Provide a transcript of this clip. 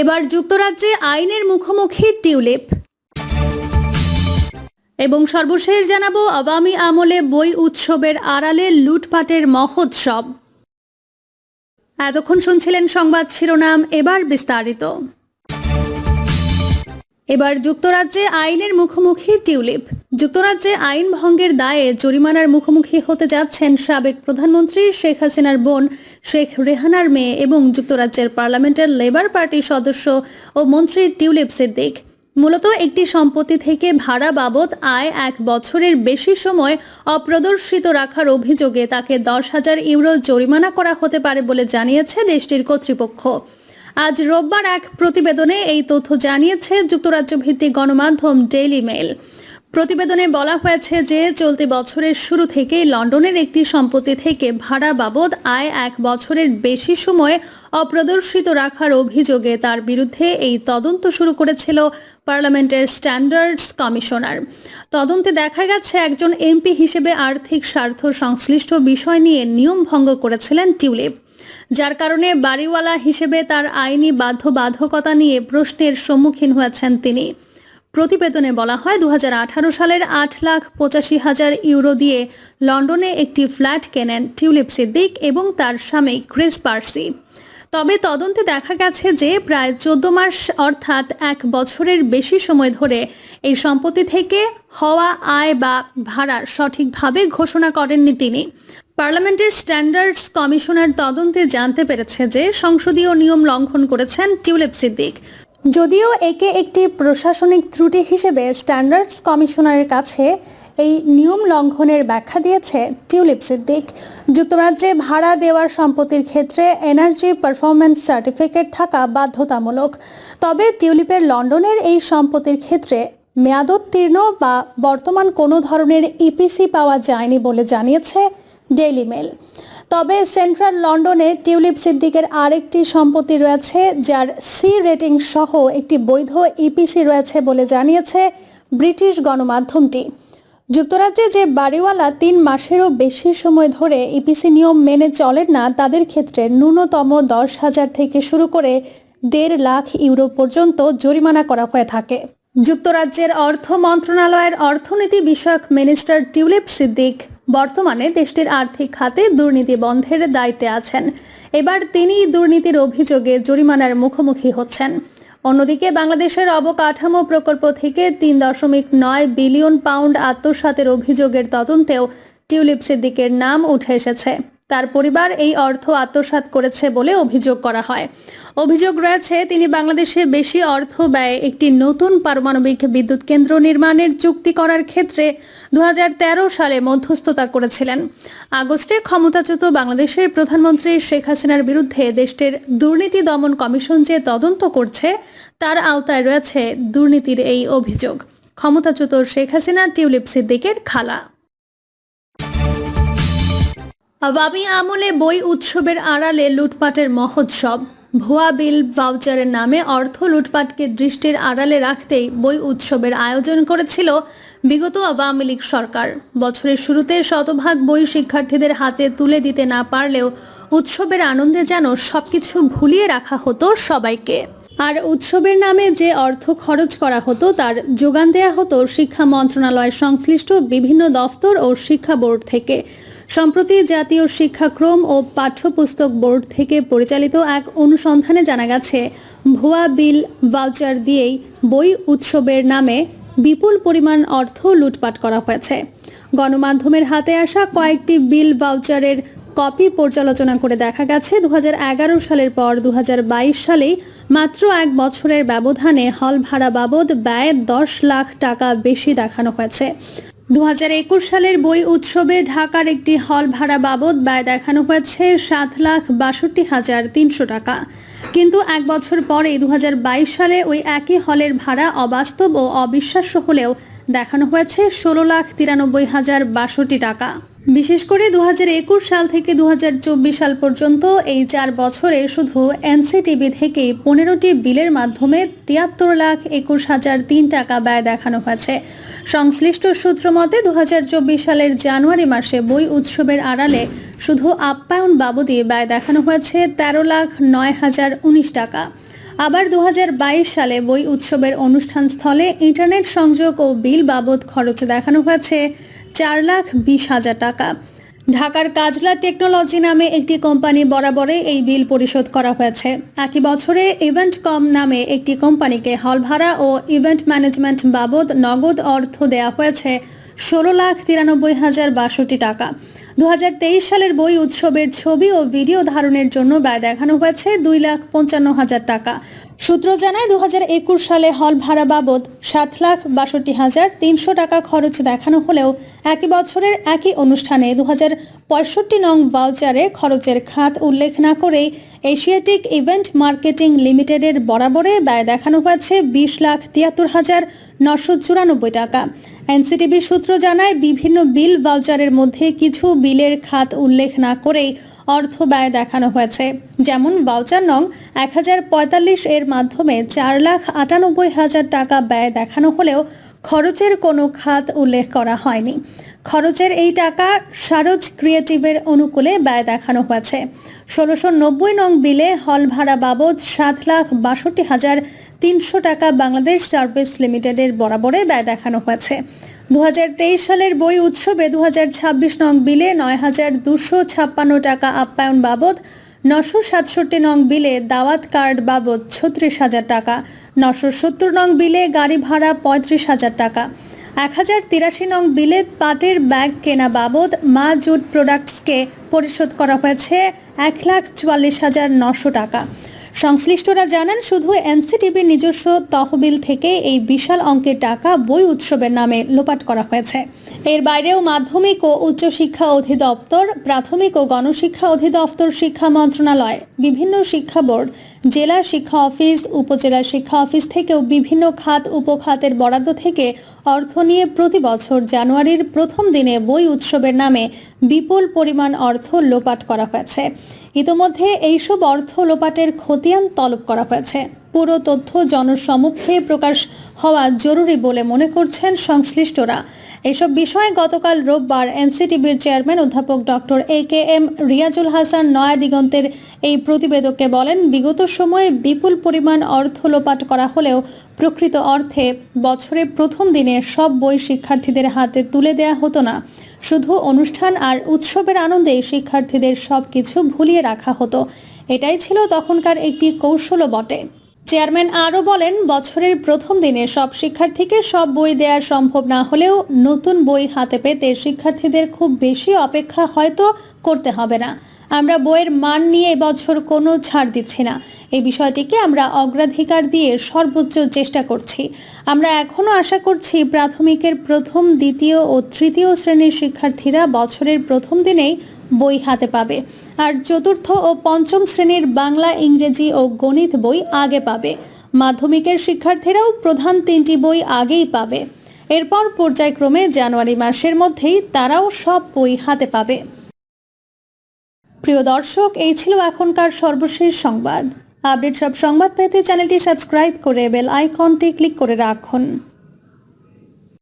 এবার যুক্তরাজ্যে আইনের মুখোমুখি টিউলিপ। এবং সর্বশেষ জানাব, আওয়ামী আমলে বই উৎসবের আড়ালে লুটপাটের মহোৎসব। এতক্ষণ শুনছিলেন সংবাদ শিরোনাম, এবার বিস্তারিত। এবার যুক্তরাজ্যে আইনের মুখোমুখি টিউলিপ। যুক্তরাজ্যে আইন ভঙ্গের দায়ে জরিমানার মুখোমুখি হতে যাচ্ছেন সাবেক প্রধানমন্ত্রী শেখ হাসিনার বোন, শেখ রেহানার মেয়ে এবং যুক্তরাজ্যের পার্লামেন্টের লেবার পার্টির সদস্য ও মন্ত্রী টিউলিপ সিদ্দিক। মূলত একটি সম্পত্তি থেকে ভাড়া বাবদ আয় এক বছরের বেশি সময় অপ্রদর্শিত রাখার অভিযোগে তাকে দশ হাজার ইউরো জরিমানা করা হতে পারে বলে জানিয়েছে দেশটির কর্তৃপক্ষ। আজ রোববার এক প্রতিবেদনে এই তথ্য জানিয়েছে যুক্তরাজ্য ভিত্তিক গণমাধ্যম ডেইলি মেল প্রতিবেদনে বলা হয়েছে যে চলতি বছরের শুরু থেকেই লন্ডনের একটি সম্পত্তি থেকে ভাড়া বাবদ আয় এক বছরের বেশি সময় অপ্রদর্শিত রাখার অভিযোগে তার বিরুদ্ধে এই তদন্ত শুরু করেছিল পার্লামেন্টের স্ট্যান্ডার্ডস কমিশনার। তদন্তে দেখা গেছে একজন এমপি হিসেবে আর্থিক স্বার্থ সংশ্লিষ্ট বিষয় নিয়ে নিয়ম ভঙ্গ করেছিলেন টিউলিপ। যার কারণে বাড়িওয়ালা হিসেবে তার আইনি বাধ্যবাধকতা নিয়ে প্রশ্নের সম্মুখীন হয়েছেন তিনি। প্রতিবেদনে বলা হয়, দুহাজার আঠারো সালের আট লাখ পঁচাশি হাজার ইউরো দিয়ে লন্ডনে একটি ফ্ল্যাট কেনেন টিউলিপ সিদ্দিক এবং তার স্বামী ক্রিস পার্সি। তবে তদন্তে দেখা গেছে যে প্রায় চোদ্দ মাস অর্থাৎ এক বছরের বেশি সময় ধরে এই সম্পত্তি থেকে হওয়া আয় বা ভাড়া সঠিকভাবে ঘোষণা করেননি তিনি। পার্লামেন্টের স্ট্যান্ডার্ডস কমিশনার তদন্তে জানতে পেরেছে যে সংসদীয় নিয়ম লঙ্ঘন করেছেন টিউলিপ সিদ্দিক। যদিও একে একটি প্রশাসনিক ত্রুটি হিসেবে স্ট্যান্ডার্ডস কমিশনারের কাছে এই নিয়ম লঙ্ঘনের ব্যাখ্যা দিয়েছে টিউলিপ সিদ্দিক। যুক্তরাজ্যে ভাড়া দেওয়ার সম্পত্তির ক্ষেত্রে এনার্জি পারফরম্যান্স সার্টিফিকেট থাকা বাধ্যতামূলক। তবে টিউলিপের লন্ডনের এই সম্পত্তির ক্ষেত্রে মেয়াদোত্তীর্ণ বা বর্তমান কোনো ধরনের ইপিসি পাওয়া যায়নি বলে জানিয়েছে ডেইলি মেল তবে সেন্ট্রাল লন্ডনে টিউলিপ সিদ্দিকের আরেকটি সম্পত্তি রয়েছে, যার সি রেটিং সহ একটি বৈধ ইপিসি রয়েছে বলে জানিয়েছে ব্রিটিশ গণমাধ্যমটি। যুক্তরাজ্যে যে বাড়িওয়ালা তিন মাসেরও বেশি সময় ধরে ইপিসি নিয়ম মেনে চলেন না, তাদের ক্ষেত্রে ন্যূনতম দশ হাজার থেকে শুরু করে দেড় লাখ ইউরো পর্যন্ত জরিমানা করা হয়ে থাকে। যুক্তরাজ্যের অর্থ মন্ত্রণালয়ের অর্থনীতি বিষয়ক মিনিস্টার টিউলিপ সিদ্দিক বর্তমানে দেশটির আর্থিক খাতে দুর্নীতি বন্ধের দায়িত্বে আছেন। এবার তিনি দুর্নীতির অভিযোগে জরিমানার মুখোমুখি হচ্ছেন। অন্যদিকে বাংলাদেশের অবকাঠামো প্রকল্প থেকে তিন দশমিক নয় বিলিয়ন পাউন্ড আত্মসাতের অভিযোগের তদন্তেও টিউলিপ সিদ্দিকের নাম উঠে এসেছে। তার পরিবার এই অর্থ আত্মসাৎ করেছে বলে অভিযোগ করা হয়। অভিযোগ রয়েছে, তিনি বাংলাদেশে বেশি অর্থ ব্যয়ে একটি নতুন পারমাণবিক বিদ্যুৎ কেন্দ্র নির্মাণের চুক্তি করার ক্ষেত্রে দু হাজার তেরো সালে মধ্যস্থতা করেছিলেন। আগস্টে ক্ষমতাচ্যুত বাংলাদেশের প্রধানমন্ত্রী শেখ হাসিনার বিরুদ্ধে দেশটির দুর্নীতি দমন কমিশন যে তদন্ত করছে, তার আওতায় রয়েছে দুর্নীতির এই অভিযোগ। ক্ষমতাচ্যুত শেখ হাসিনা টিউলিপ সিদ্দিকের খালা। আওয়ামী আমলে বই উৎসবের আড়ালে লুটপাটের মহোৎসব। ভুয়া বিল ভাউচারের নামে অর্থ লুটপাটকে দৃষ্টির আড়ালে রাখতেই বই উৎসবের আয়োজন করেছিল বিগত আওয়ামী লীগ সরকার। বছরের শুরুতে শতভাগ বই শিক্ষার্থীদের হাতে তুলে দিতে না পারলেও উৎসবের আনন্দে যেন সবকিছু ভুলিয়ে রাখা হতো সবাইকে। আর উৎসবের নামে যে অর্থ খরচ করা হতো তার যোগান দেয়া হতো শিক্ষা মন্ত্রণালয় সংশ্লিষ্ট বিভিন্ন দফতর ও শিক্ষা বোর্ড থেকে। সম্প্রতি জাতীয় শিক্ষাক্রম ও পাঠ্যপুস্তক বোর্ড থেকে পরিচালিত এক অনুসন্ধানে জানা গেছে, ভুয়া বিল ভাউচার দিয়েই বই উৎসবের নামে বিপুল পরিমাণ অর্থ লুটপাট করা হয়েছে। গণমাধ্যমের হাতে আসা কয়েকটি বিল ভাউচারের কপি পর্যালোচনা করে দেখা গেছে দু হাজার এগারো সালের পর দু সালেই মাত্র এক বছরের ব্যবধানে হল ভাড়া বাবদ ব্যয় দশ লাখ টাকা বেশি দেখানো হয়েছে। দু হাজার একুশ সালের বই উৎসবে ঢাকার একটি হল ভাড়া বাবদ ব্যয় দেখানো হয়েছে সাত লাখ বাষট্টি হাজার তিনশো টাকা। কিন্তু এক বছর পরে দু হাজার বাইশ সালে ওই একই হলের ভাড়া অবাস্তব ও অবিশ্বাস্য হলেও দেখানো হয়েছে ষোলো লাখ তিরানব্বই হাজার বাষট্টি টাকা। বিশেষ করে দু হাজার একুশ সাল থেকে দু হাজার চব্বিশ সাল পর্যন্ত এই চার বছরে শুধু এনসিটিভি থেকে পনেরোটি বিলের মাধ্যমে তিয়াত্তর লাখ একুশ হাজার তিন টাকা ব্যয় দেখানো হয়েছে। সংশ্লিষ্ট সূত্র মতে দু হাজার চব্বিশ সালের জানুয়ারি মাসে বই উৎসবের আড়ালে শুধু আপ্যায়ন বাবদই ব্যয় দেখানো হয়েছে তেরো লাখ নয় হাজার উনিশ টাকা। আবার দু হাজার বাইশ সালে বই উৎসবের অনুষ্ঠান স্থলে ইন্টারনেট সংযোগ ও বিল বাবদ খরচ দেখানো হয়েছে চার লাখ বিশ হাজার টাকা। ঢাকার কাজলা টেকনোলজি নামে একটি কোম্পানি বরাবরে এই বিল পরিশোধ করা হয়েছে। একই বছরে ইভেন্ট কম নামে একটি কোম্পানিকে হল ভাড়া ও ইভেন্ট ম্যানেজমেন্ট বাবদ নগদ অর্থ দেওয়া হয়েছে ষোলো লাখ তিরানব্বই হাজার বাষট্টি টাকা। দু হাজার তেইশ সালের বই উৎসবের ছবি ও ভিডিও ধারণের জন্য ব্যয় দেখানো হয়েছে দুই লাখ পঞ্চান্ন হাজার টাকা। সূত্র জানায় দু হাজার একুশ সালে হল ভাড়া বাবদ সাত লাখ বাষট্টি হাজার তিনশো টাকা খরচ দেখানো হলেও একই বছরের একই অনুষ্ঠানে দু পঁয়ষট্টি নং ভাউচারে খরচের খাত উল্লেখ না করেই এশিয়াটিক ইভেন্ট মার্কেটিং লিমিটেডের বরাবরে ব্যয় দেখানো হয়েছে বিশ লাখ তিয়াত্তর হাজার নশো চুরানব্বই টাকা। এনসিটিভি সূত্র জানায়, বিভিন্ন বিল ভাউচারের মধ্যে কিছু বিলের খাত উল্লেখ না করেই অর্থ ব্যয় দেখানো হয়েছে। যেমন ভাউচার নং এক হাজার পঁয়তাল্লিশ এর মাধ্যমে চার লাখ আটানব্বই হাজার টাকা ব্যয় দেখানো হলেও খরচের কোনো খাত উল্লেখ করা হয়নি। খরচের এই টাকা সারজ ক্রিয়েটিভের অনুকূলে ব্যয় দেখানো হয়েছে। ষোলোশো নব্বই নং বিলে হল ভাড়া বাবদ সাত লাখ বাষট্টি হাজার তিনশো টাকা বাংলাদেশ সার্ভিস লিমিটেডের বরাবরে ব্যয় দেখানো হয়েছে। দু হাজার তেইশ সালের বই উৎসবে দু হাজার ছাব্বিশ নং বিলে নয় হাজার দুশো ছাপ্পান্ন টাকা আপ্যায়ন বাবদ, নশো সাতষট্টি নং বিলে দাওয়াত কার্ড বাবদ ছত্রিশ হাজার টাকা, নশো সত্তর নং বিলে গাড়ি ভাড়া পঁয়ত্রিশ হাজার টাকা। এক হাজার তিরাশি নং বিলে পাটের ব্যাগ কেনা বাবদ মা জুট প্রোডাক্টসকে পরিশোধ করা হয়েছে এক লাখ চুয়াল্লিশ হাজার নশো টাকা। সংশ্লিষ্টরা জানান, শুধু এনসিটিভির নিজস্ব তহবিল থেকে এই বিশাল অঙ্কের টাকা বই উৎসবের নামে লোপাট করা হয়েছে। এর বাইরেও মাধ্যমিক ও উচ্চশিক্ষা অধিদপ্তর, প্রাথমিক ও গণশিক্ষা অধিদপ্তর, শিক্ষা মন্ত্রণালয়, বিভিন্ন শিক্ষা বোর্ড, জেলা শিক্ষা অফিস, উপজেলা শিক্ষা অফিস থেকেও বিভিন্ন খাত, উপখাতের বরাদ্দ থেকে অর্থ নিয়ে প্রতি বছর জানুয়ারির প্রথম দিনে বই উৎসবের নামে বিপুল পরিমাণ অর্থ লোপাট করা হয়েছে। ইতোমধ্যে এইসব অর্থ লোপাটের খতিয়ান তলব করা হয়েছে। পুরো তথ্য জনসমক্ষে প্রকাশ হওয়া জরুরি বলে মনে করছেন সংশ্লিষ্টরা। এসব বিষয়ে গতকাল রোববার এনসিটিভির চেয়ারম্যান অধ্যাপক doctor A K M Riazul Hasan নয়া দিগন্তের এই প্রতিবেদককে বলেন, বিগত সময়ে বিপুল পরিমাণ অর্থ লোপাট করা হলেও প্রকৃত অর্থে বছরের প্রথম দিনে সব বই শিক্ষার্থীদের হাতে তুলে দেয়া হতো না। শুধু অনুষ্ঠান আর উৎসবের আনন্দে শিক্ষার্থীদের সব কিছু ভুলিয়ে রাখা হতো। এটাই ছিল তখনকার একটি কৌশলও বটে। চেয়ারম্যান আরও বলেন, বছরের প্রথম দিনে সব শিক্ষার্থীকে সব বই দেওয়া সম্ভব না হলেও নতুন বই হাতে পেতে শিক্ষার্থীদের খুব বেশি অপেক্ষা হয়তো করতে হবে না। আমরা বইয়ের মান নিয়ে এবছর কোনো ছাড় দিচ্ছি না। এই বিষয়টিকে আমরা অগ্রাধিকার দিয়ে সর্বোচ্চ চেষ্টা করছি। আমরা এখনও আশা করছি প্রাথমিকের প্রথম, দ্বিতীয় ও তৃতীয় শ্রেণির শিক্ষার্থীরা বছরের প্রথম দিনেই বই হাতে পাবে। আর চতুর্থ ও পঞ্চম শ্রেণির বাংলা, ইংরেজি ও গণিত বই আগে পাবে। মাধ্যমিকের শিক্ষার্থীরাও প্রধান তিনটি বই আগেই পাবে। এরপর পর্যায়ক্রমে জানুয়ারি মাসের মধ্যেই তারাও সব বই হাতে পাবে। প্রিয় দর্শক, এই ছিল এখনকার সর্বশেষ সংবাদ। আপডেট সব সংবাদ পেতে চ্যানেলটি সাবস্ক্রাইব করে বেল আইকনটি ক্লিক করে রাখুন।